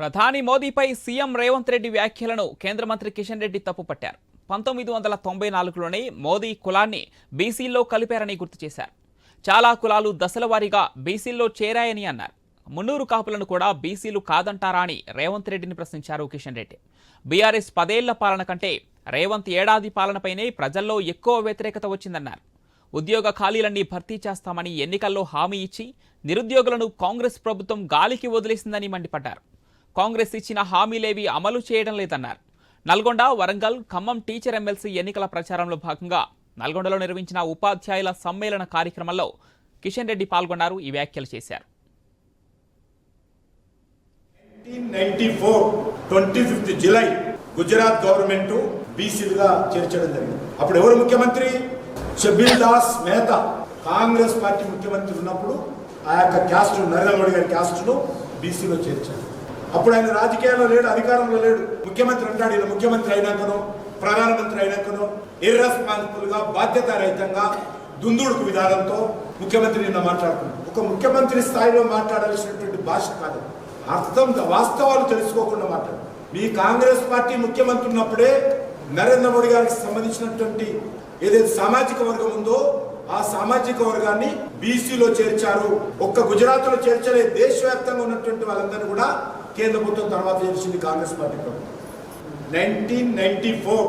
ప్రధాని మోదీపై సీఎం రేవంత్ రెడ్డి వ్యాఖ్యలను కేంద్ర మంత్రి కిషన్ రెడ్డి తప్పుపట్టారు. పంతొమ్మిది వందల తొంభై నాలుగులోనే మోదీ కులాన్ని బీసీల్లో కలిపారని గుర్తు చేశారు. చాలా కులాలు దశల వారీగా బీసీల్లో చేరాయని అన్నారు. మున్నూరు కాపులను కూడా బీసీలు కాదంటారా అని రేవంత్ రెడ్డిని ప్రశ్నించారు కిషన్ రెడ్డి. బీఆర్ఎస్ పదేళ్ళ పాలన కంటే రేవంత్ ఏడాది పాలనపైనే ప్రజల్లో ఎక్కువ వ్యతిరేకత వచ్చిందన్నారు. ఉద్యోగ ఖాళీలన్నీ భర్తీ చేస్తామని ఎన్నికల్లో హామీ ఇచ్చి నిరుద్యోగులను కాంగ్రెస్ ప్రభుత్వం గాలికి వదిలేసిందని మండిపడ్డారు. కాంగ్రెస్ ఇచ్చిన హామీలేవి అమలు చేయడం లేదన్నారు. నల్గొండ వరంగల్ ఖమ్మం టీచర్ ఎమ్మెల్సీ ఎన్నికల ప్రచారంలో భాగంగా నల్గొండలో నిర్వహించిన ఉపాధ్యాయుల సమ్మేళన కార్యక్రమంలో కిషన్ రెడ్డి పాల్గొన్నారు. ఈ వ్యాఖ్యలు చేశారు. Twenty fifth July Gujarat government బీసీలుగా చేర్చడం జరిగింది. అప్పుడు ఎవరు ముఖ్యమంత్రి? షబీల్ దాస్ మెహతా. కాంగ్రెస్ పార్టీ ముఖ్యమంత్రి ఉన్నప్పుడు ఆ యొక్క క్యాస్ట్ నరేంద్ర మోడీ గారి క్యాస్ట్ను బీసీలో చేర్చారు. అప్పుడు ఆయన రాజకీయాల్లో లేడు అధికారంలో లేడు. ముఖ్యమంత్రి అంటాడు ఇలా ముఖ్యమంత్రి అయినాకనో ప్రధానమంత్రి అయినాకనో ఇర్రెస్పాన్సిబుల్గా బాధ్యత రహితంగా దుందుడుకు విధానంతో ముఖ్యమంత్రి నిన్న మాట్లాడుకున్నాడు. ఒక ముఖ్యమంత్రి స్థాయిలో మాట్లాడాల్సినటువంటి భాష కాదు. అర్థం వాస్తవాలు తెలుసుకోకుండా మాట్లాడు. మీ కాంగ్రెస్ పార్టీ ముఖ్యమంత్రి ఉన్నప్పుడే నరేంద్ర మోడీ గారికి సంబంధించినటువంటి ఏదైతే సామాజిక వర్గం ఉందో ఆ సామాజిక వర్గాన్ని బీసీలో చేర్చారు. ఒక్క గుజరాత్లో చేర్చలే దేశవ్యాప్తంగా ఉన్నటువంటి వాళ్ళందరినీ కూడా కేంద్ర ప్రభుత్వం తర్వాత చేసింది కాంగ్రెస్ పార్టీ ప్రభుత్వం. Nineteen ninety four.